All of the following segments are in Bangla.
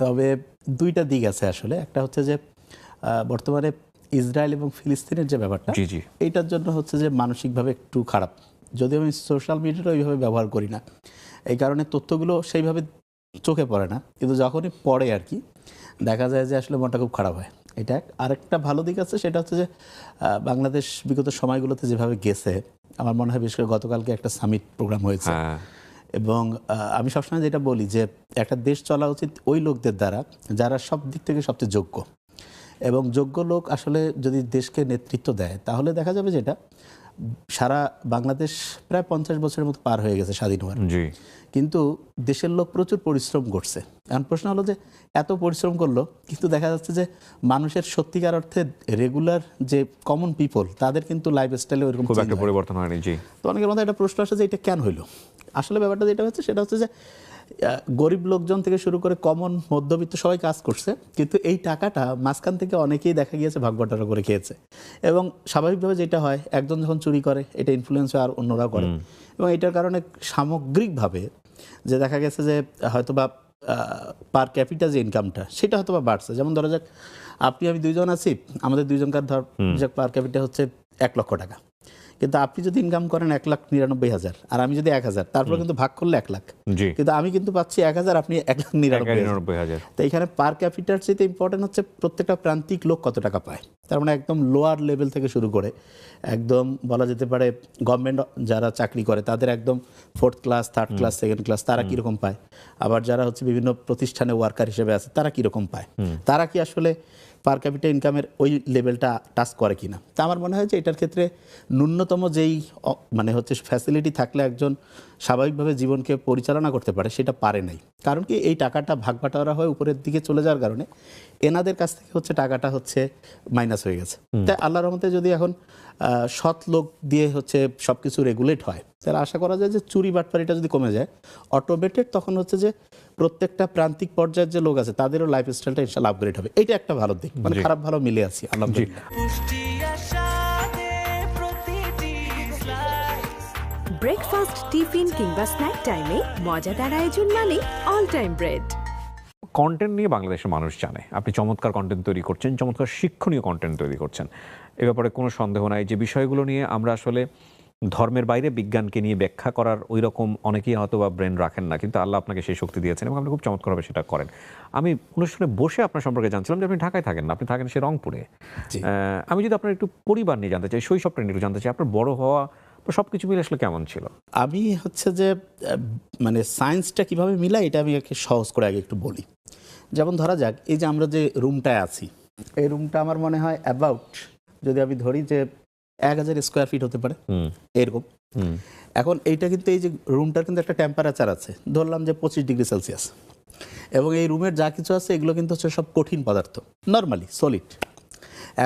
তবে দুইটা দিক আছে আসলে। একটা হচ্ছে যে বর্তমানে ইসরায়েল এবং ফিলিস্তিনের যে ব্যাপারটা এইটার জন্য হচ্ছে যে মানসিকভাবে একটু খারাপ। যদিও আমি সোশ্যাল মিডিয়াটা ওইভাবে ব্যবহার করি না। এই কারণে তথ্যগুলো সেইভাবে চোখে পড়ে না। কিন্তু যখনই পড়ে আর কি দেখা যায় যে আসলে মনটা খুব খারাপ হয়। এটা আরেকটা ভালো দিক আছে সেটা হচ্ছে যে বাংলাদেশ বিগত সময়গুলোতে যেভাবে গেছে আমার মনে হয় বিশেষ করে গতকালকে একটা সামিট প্রোগ্রাম হয়েছে। হ্যাঁ। এবং আমি সবসময় যেটা বলি যে একটা দেশ চলা উচিত ওই লোকদের দ্বারা যারা সব দিক থেকে সবচেয়ে যোগ্য। এবং যোগ্য লোক আসলে যদি দেশকে নেতৃত্ব দেয়, তাহলে দেখা যাবে যেটা সারা বাংলাদেশ প্রায় পঞ্চাশ বছরের মতো পার হয়ে গেছে স্বাধীন হওয়ার। কিন্তু দেশের লোক প্রচুর পরিশ্রম করছে। এখন প্রশ্ন হলো যে এত পরিশ্রম করল কিন্তু দেখা যাচ্ছে যে মানুষের সত্যিকার অর্থে রেগুলার যে কমন পিপল তাদের কিন্তু লাইফস্টাইলে ওরকম খুব change একটা পরিবর্তন হয়নি জি। তো অনেকের মধ্যে একটা প্রশ্ন আসে যে এটা কেন হইল? আসলে ব্যাপারটা যেটা হচ্ছে সেটা হচ্ছে যে গরিব লোকজন থেকে শুরু করে কমন মধ্যবিত্ত সবাই কাজ করছে কিন্তু এই টাকাটা মাঝখান থেকে অনেকেই দেখা গিয়েছে ভাগ বাটোয়ারা করে খেয়েছে। এবং স্বাভাবিকভাবে যেটা হয় একজন যখন চুরি করে এটা ইনফ্লুয়েন্স হয় আর অন্যরাও করে। এবং এটার কারণে সামগ্রিকভাবে যে দেখা গেছে যে হয়তোবা পার ক্যাপিটা যে ইনকামটা সেটা হয়তো বা বাড়ছে। যেমন ধরা যাক আপনি আমি দুইজন আছি আমাদের দুইজনকার ধর যাক পার ক্যাপিটা হচ্ছে এক লক্ষ টাকা। কিন্তু আপনি যদি ইনকাম করেন এক লাখ নিরানব্বই হাজার আর আমি যদি এক হাজার তারপরে কিন্তু ভাগ করলে এক লাখ। কিন্তু আমি কিন্তু পাচ্ছি এক হাজার আপনি এক লাখ নিরানব্বই হাজার। তো এখানে পার ক্যাপিটাল চেয়ে ইম্পর্টেন্ট হচ্ছে প্রত্যেকটা প্রান্তিক লোক কত টাকা পায়। তার মানে একদম লোয়ার লেভেল থেকে শুরু করে একদম বলা যেতে পারে গভর্নমেন্ট যারা চাকরি করে তাদের একদম fourth class third class second class তারা কীরকম পায়। আবার যারা হচ্ছে বিভিন্ন প্রতিষ্ঠানে ওয়ার্কার হিসেবে আছে তারা কীরকম পায়। তারা কি আসলে পার ক্যাপিটাল ইনকামের ওই লেভেলটা টাচ করে কিনা? তা আমার মনে হয় যে এটার ক্ষেত্রে ন্যূনতম যেই মানে হচ্ছে ফ্যাসিলিটি থাকলে একজন স্বাভাবিকভাবে জীবনকে পরিচালনা করতে পারে সেটা পারে নাই। কারণ কি এই টাকাটা ভাগ বাটোয়ারা হয়ে উপরের দিকে চলে যাওয়ার কারণে এনাদের কাছ থেকে হচ্ছে টাকাটা হচ্ছে মাইনাস হয়ে গেছে। তাই আল্লাহর রহমতে যদি এখন আহ, সৎ লোক দিয়ে হচ্ছে সব কিছু রেগুলেট হয় তাহলে আশা করা যায় যে চুরি বাটপারিটা যদি কমে যায় অটোমেটেড তখন হচ্ছে যে প্রত্যেকটা প্রান্তিক পর্যায়ের যে লোক আছে তাদেরও লাইফ স্টাইলটা ইনশাল্লাহ আপগ্রেড হবে। এটা একটা ভালো দিক মানে খারাপ ভালো মিলে আছি আলহামদুলিল্লাহ। ব্রেকফাস্ট টিফিন কিংবা স্ন্যাক টাইমে মজাদার আয়োজন মানে অল টাইম ব্রেড কন্টেন্ট নিয়ে বাংলাদেশের মানুষ জানে। আপনি চমৎকার কন্টেন্ট তৈরি করছেন চমৎকার শিক্ষণীয় কন্টেন্ট তৈরি করছেন। এ ব্যাপারে কোনো সন্দেহ নাই যে বিষয়গুলো নিয়ে আমরা আসলে ধর্মের বাইরে বিজ্ঞানকে নিয়ে ব্যাখ্যা করার ওই রকম অনেকেই হয়তো বা ব্রেন রাখেন না কিন্তু আল্লাহ আপনাকে সেই শক্তি দিয়েছেন এবং আপনি খুব চমৎকারভাবে সেটা করেন। আমি অনুষ্ঠানে বসে আপনার সম্পর্কে জানছিলাম যে আপনি ঢাকায় থাকেন না আপনি থাকেন সে রংপুরে। আমি যদি আপনার একটু পরিবার নিয়ে জানতে চাই শৈশবটা নিয়ে একটু জানতে চাই আপনার বড় হওয়া সব কিছু মিলে আসলে কেমন ছিল? আমি হচ্ছে যে মানে সায়েন্সটা কীভাবে মিলাই এটা আমি একে সহজ করে আগে একটু বলি। যেমন ধরা যাক এই যে আমরা যে রুমটায় আছি এই রুমটা আমার মনে হয় অ্যাবাউট যদি আমি ধরি যে এক হাজার স্কোয়ার ফিট হতে পারে এরকম। এখন এইটা কিন্তু এই যে রুমটার কিন্তু একটা টেম্পারেচার আছে ধরলাম যে পঁচিশ ডিগ্রি সেলসিয়াস এবং এই রুমের যা কিছু আছে এগুলো কিন্তু হচ্ছে সব কঠিন পদার্থ নর্মালি সলিড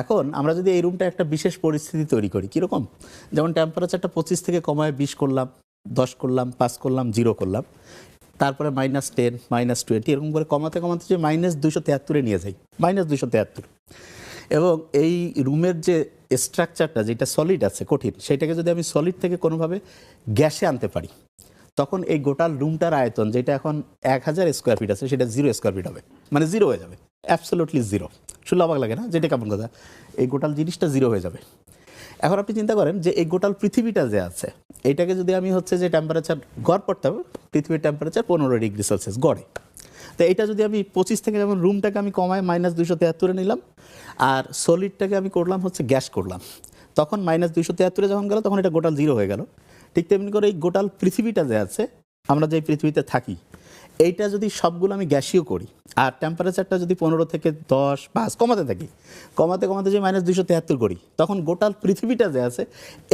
এখন আমরা যদি এই রুমটা একটা বিশেষ পরিস্থিতি তৈরি করি, কীরকম? যেমন টেম্পারেচারটা পঁচিশ থেকে কমায় বিশ করলাম, দশ করলাম, পাঁচ করলাম জিরো করলাম। তারপরে মাইনাস টেন মাইনাস টোয়েন্টি এরকম করে কমাতে কমাতে যে মাইনাস দুশো তেহাত্তরে নিয়ে যাই মাইনাস দুশো তেহাত্তর এবং এই রুমের যে স্ট্রাকচারটা যেটা সলিড আছে, কঠিন, সেটাকে যদি আমি সলিড থেকে কোনোভাবে গ্যাসে আনতে পারি, তখন এই গোটাল রুমটার আয়তন, যেটা এখন এক হাজার স্কোয়ার ফিট আছে, সেটা জিরো স্কোয়ার ফিট হবে মানে জিরো হয়ে যাবে। অ্যাবসোলুটলি জিরো শুনলে অবাক লাগে না? যেটা কেমন কথা? এই গোটাল জিনিসটা জিরো হয়ে যাবে। এখন আপনি চিন্তা করেন যে এই গোটাল পৃথিবীটা যে আছে, এটাকে যদি আমি হচ্ছে যে টেম্পারেচার গড় পড়তে হবে, পৃথিবীর টেম্পারেচার পনেরো ডিগ্রি সেলসিয়াস গড়ে। তো এটা যদি আমি পঁচিশ থেকে যেমন রুমটাকে আমি কমায় মাইনাস দুইশো তেহাত্তরে নিলাম, আর সলিডটাকে আমি করলাম হচ্ছে গ্যাস করলাম, তখন মাইনাস দুইশো তেহাত্তরে যখন গেল, তখন এটা গোটাল জিরো হয়ে গেল। ঠিক তেমনি করে এই গোটাল পৃথিবীটা যে আছে, আমরা যে পৃথিবীতে থাকি এইটা যদি সবগুলো আমি গ্যাসীয় করি, আর টেম্পারেচারটা যদি পনেরো থেকে দশ পাঁচ কমাতে থাকি, কমাতে কমাতে যে মাইনাস দুইশো তেহাত্তর করি, তখন গোটাল পৃথিবীটা যে আছে,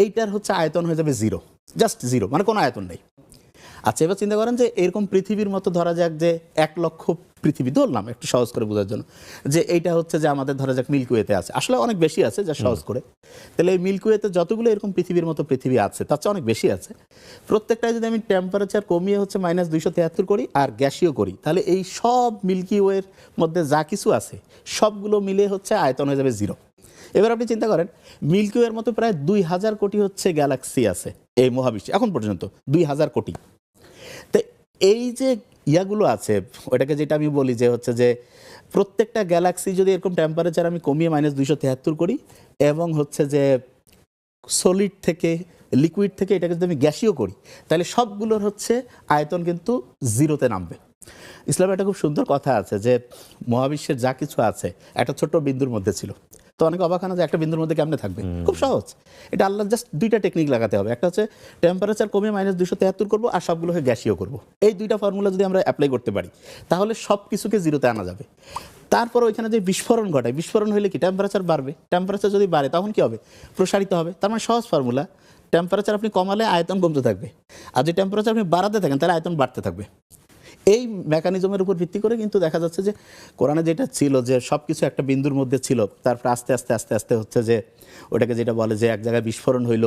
এইটার হচ্ছে আয়তন হয়ে যাবে জিরো জাস্ট জিরো মানে কোনো আয়তন নেই। আচ্ছা এবার চিন্তা করেন যে এরকম পৃথিবীর মতো ধরা যাক যে এক লক্ষ পৃথিবী ধরলাম একটু সহজ করে বোঝার জন্য যে এইটা হচ্ছে যে আমাদের ধরা যাক মিল্কওয়েতে আছে। আসলে অনেক বেশি আছে যা সহজ করে। তাহলে এই মিল্কওয়েতে যতগুলো এরকম পৃথিবীর মতো পৃথিবী আছে তার চেয়ে অনেক বেশি আছে। প্রত্যেকটায় যদি আমি টেম্পারেচার কমিয়ে হচ্ছে মাইনাস দুইশো তেহাত্তর করি আর গ্যাসীয় করি তাহলে এই সব মিল্কি ওয়ের মধ্যে যা কিছু আছে সবগুলো মিলে হচ্ছে আয়তন হয়ে যাবে জিরো এবার আপনি চিন্তা করেন মিল্কি ওয়ের মতো প্রায় দুই হাজার কোটি হচ্ছে গ্যালাক্সি আছে এই মহাবিশ্বে এখন পর্যন্ত দুই হাজার কোটি। তো এই যে ইয়াগুলো আছে ওটাকে যেটা আমি বলি যে হচ্ছে যে প্রত্যেকটা গ্যালাক্সি যদি এরকম টেম্পারেচার আমি কমিয়ে মাইনাস দুইশো তেহাত্তর করি এবং হচ্ছে যে সলিড থেকে লিকুইড থেকে এটাকে যদি আমি গ্যাসীয় করি, তাহলে সবগুলোর হচ্ছে আয়তন কিন্তু জিরোতে নামবে। ইসলামে একটা খুব সুন্দর কথা আছে যে মহাবিশ্বের যা কিছু আছে, একটা ছোট্ট বিন্দুর মধ্যে ছিল। তো অনেকে অবাক হয় না যে একটা বিন্দুর মধ্যে কেমনে থাকবে? খুব সহজ। এটা আল্লাহ জাস্ট দুইটা টেকনিক লাগাতে হবে। একটা হচ্ছে টেম্পারেচার কমে মাইনাস দুশো তেহাত্তর করব আর সবগুলোকে গ্যাসীয় করব। এই দুইটা ফর্মুলা যদি আমরা অ্যাপ্লাই করতে পারি তাহলে সব কিছুকে জিরোতে আনা যাবে। তারপর ওইখানে যে বিস্ফোরণ ঘটায় বিস্ফোরণ হলে কি টেম্পারেচার বাড়বে? টেম্পারেচার যদি বাড়ে তখন কি হবে? প্রসারিত হবে। তার মানে সহজ ফর্মুলা টেম্পারেচার আপনি কমালে আয়তন কমতে থাকবে। আর যে টেম্পারেচার আপনি বাড়াতে থাকেন তাহলে আয়তন বাড়তে থাকবে। এই মেকানিজমের উপর ভিত্তি করে কিন্তু দেখা যাচ্ছে যে কোরআনে যেটা ছিল যে সব কিছু একটা বিন্দুর মধ্যে ছিল, তারপর আস্তে আস্তে আস্তে আস্তে হচ্ছে যে ওটাকে যেটা বলে যে এক জায়গায় বিস্ফোরণ হইল,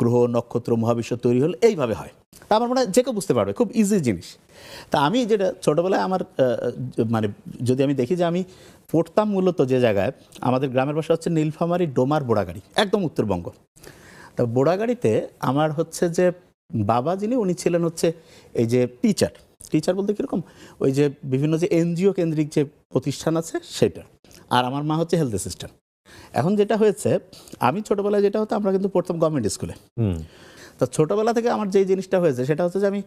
গ্রহ, নক্ষত্র, মহাবিশ্ব তৈরি হলো, এইভাবে হয়। তা আমার মনে হয় যে কেউ বুঝতে পারবে, খুব ইজি জিনিস। তা আমি যেটা ছোটোবেলায় আমার মানে যদি আমি দেখি যে আমি পড়তাম মূলত যে জায়গায়, আমাদের গ্রামের বাসা হচ্ছে নীলফামারি ডোমার বোড়াগাড়ি একদম উত্তরবঙ্গ। তা বোড়াগাড়িতে আমার হচ্ছে যে বাবা যিনি, উনি ছিলেন হচ্ছে এই যে টিচার টিচার বলতে কীরকম? ওই যে বিভিন্ন যে এনজিও কেন্দ্রিক যে প্রতিষ্ঠান আছে সেটা। আর আমার মা হচ্ছে হেলথ অ্যাসিস্ট্যান্ট এখন যেটা হয়েছে আমি ছোটোবেলায় যেটা হতো আমরা কিন্তু পড়তাম গভর্নমেন্ট স্কুলে তো ছোটোবেলা থেকে আমার যেই জিনিসটা হয়েছে সেটা হচ্ছে যে আমি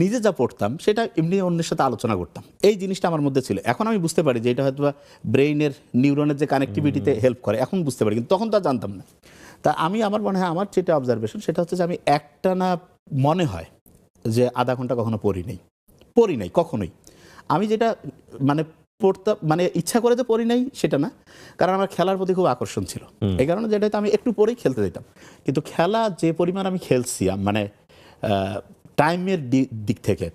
নিজে যা পড়তাম সেটা এমনি অন্যের সাথে আলোচনা করতাম। এই জিনিসটা আমার মধ্যে ছিল। এখন আমি বুঝতে পারি যে এটা হয়তো ব্রেইনের নিউরনের যে কানেক্টিভিটিতে হেল্প করে এখন বুঝতে পারি। কিন্তু তখন তো জানতাম না। তা আমি আমার মনে হয় আমার যেটা অবজারভেশন সেটা হচ্ছে যে আমি একটা না মনে হয় যে আধা ঘণ্টা কখনো পড়ি নাই। পড়ি নাই কখনোই। আমি যেটা মানে পড়তাম মানে ইচ্ছা করে তো পড়ি নাই সেটা না। কারণ আমার খেলার প্রতি খুব আকর্ষণ ছিল। এই কারণে যেটা আমি একটু পরেই খেলতে যেতাম। কিন্তু খেলা যে পরিমাণ আমি খেলছি মানে টাইমের দিক থেকে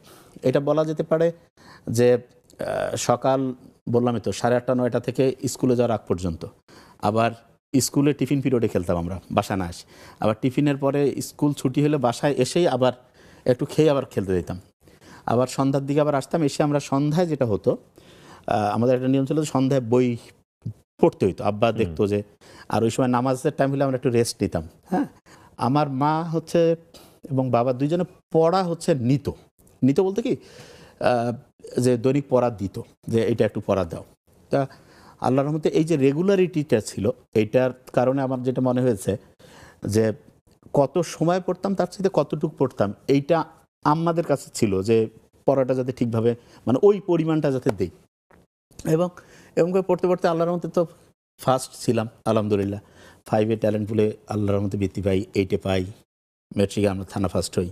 এটা বলা যেতে পারে যে সকাল বললামই তো সাড়ে আটটা নয়টা থেকে স্কুলে যাওয়ার আগ পর্যন্ত। আবার স্কুলে টিফিন পিরিয়ডে খেলতাম আমরা বাসা না আসি আবার টিফিনের পরে স্কুল ছুটি হলে বাসায় এসেই আবার একটু খেয়ে আবার খেলতে যেতাম। আবার সন্ধ্যার দিকে আবার আসতাম এসে আমরা সন্ধ্যায় যেটা হতো আমাদের একটা নিয়ম ছিল যে সন্ধ্যায় বই পড়তে হইতো। আব্বা দেখতো যে আর ওই সময় নামাজের টাইম হলে আমরা একটু রেস্ট নিতাম হ্যাঁ? আমার মা হচ্ছে এবং বাবা দুইজনে পড়া হচ্ছে নিত। নিত বলতে কি যে দৈনিক পড়া দিত যে এটা একটু পড়া দাও। তা আল্লাহর রহমতে এই যে রেগুলারিটিটা ছিল এইটার কারণে আমার যেটা মনে হয়েছে যে কত সময় পড়তাম তার সাথে কতটুকু পড়তাম এইটা আমাদের কাছে ছিল যে পড়াটা যাতে ঠিকভাবে মানে ওই পরিমাণটা যাতে দেই। এবং এবং পড়তে পড়তে আল্লাহর রহমতে তো ফার্স্ট ছিলাম, আলহামদুলিল্লাহ। ফাইভে ট্যালেন্ট বলে আল্লাহর রহমতে বৃত্তি পাই এইটে পাই মেট্রিকে আমরা থানা ফার্স্ট হই।